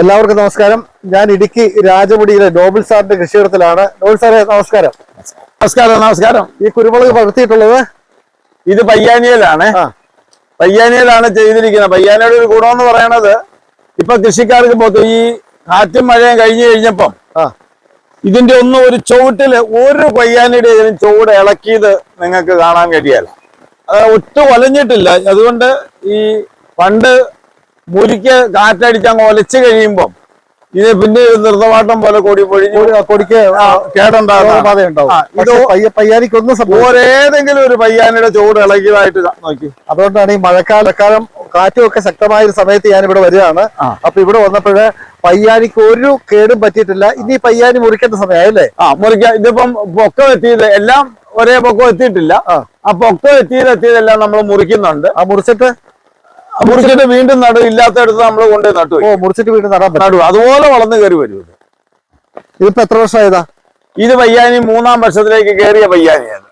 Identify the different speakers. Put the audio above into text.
Speaker 1: എല്ലാവർക്കും നമസ്കാരം. ഞാൻ ഇടുക്കി രാജമുടിയിലെ നോബിൾ സാറിന്റെ കൃഷിയിടത്തിലാണ്. നോബിൾ സാറെ നമസ്കാരം.
Speaker 2: നമസ്കാരം നമസ്കാരം.
Speaker 1: ഈ കുരുമുളക് പകർത്തിയിട്ടുള്ളത്
Speaker 2: ഇത് പയ്യാനിയിലാണ്. പയ്യാനിയിലാണ് ചെയ്തിരിക്കുന്നത്. പയ്യാനിയുടെ ഒരു ഗുണമെന്ന് പറയണത് ഇപ്പൊ കൃഷിക്കാർക്ക് മൊത്തം ഈ കാറ്റും മഴയും കഴിഞ്ഞു കഴിഞ്ഞപ്പം ഇതിന്റെ ഒന്നും ഒരു ചുവട്ടിൽ ഒരു പയ്യാനിയുടെ ഇതിനും ചുവട് ഇളക്കിയത് നിങ്ങൾക്ക് കാണാൻ കഴിയല്ല അത് ഒട്ടും വലഞ്ഞിട്ടില്ല അതുകൊണ്ട് ഈ പണ്ട് മുരിക്ക് കാറ്റടിക്കാൻ ഒലച്ചു കഴിയുമ്പം ഇത് പിന്നെ ഒരു നിർത്തമാട്ടം പോലെ കൊടി പൊഴിഞ്ഞു
Speaker 1: കൊടി- കൊടിക്ക് കേടുണ്ടാകും
Speaker 2: ഒരേതെങ്കിലും ഒരു പയ്യാനിയുടെ ചൂട് ഇളകിയതായിട്ട് നോക്കി.
Speaker 1: അതുകൊണ്ടാണ് ഈ മഴക്കാലക്കാലം കാറ്റും ഒക്കെ ശക്തമായ ഒരു സമയത്ത് ഞാൻ ഇവിടെ വരികയാണ്. അപ്പൊ ഇവിടെ വന്നപ്പോഴ് പയ്യാനിക്ക് ഒരു കേടും പറ്റിയിട്ടില്ല. ഇനി പയ്യാനി മുറിക്കേണ്ട സമയമായല്ലേ?
Speaker 2: ആ മുറിക്ക ഇതിപ്പം പൊക്കം എത്തിയത് എല്ലാം ഒരേ പൊക്കം എത്തിയിട്ടില്ല.
Speaker 1: ആ.
Speaker 2: പൊക്കം എത്തിയത് എത്തിയതെല്ലാം നമ്മൾ മുറിക്കുന്നുണ്ട്.
Speaker 1: ആ മുറിച്ചിട്ട്?
Speaker 2: മുറിച്ചിട്ട് വീണ്ടും നടു ഇല്ലാത്തടത്ത് നമ്മൾ കൊണ്ടുപോയി നട്ടു
Speaker 1: ഓ മുറിച്ചിട്ട് വീണ്ടും നടാൻ
Speaker 2: നടു അതുപോലെ വളർന്നു കയറി വരും.
Speaker 1: ഇതിപ്പോ എത്ര വർഷമായതാ
Speaker 2: ഇത് പയ്യാനി മൂന്നാം വർഷത്തിലേക്ക് കയറിയ പയ്യാനിയാണ്.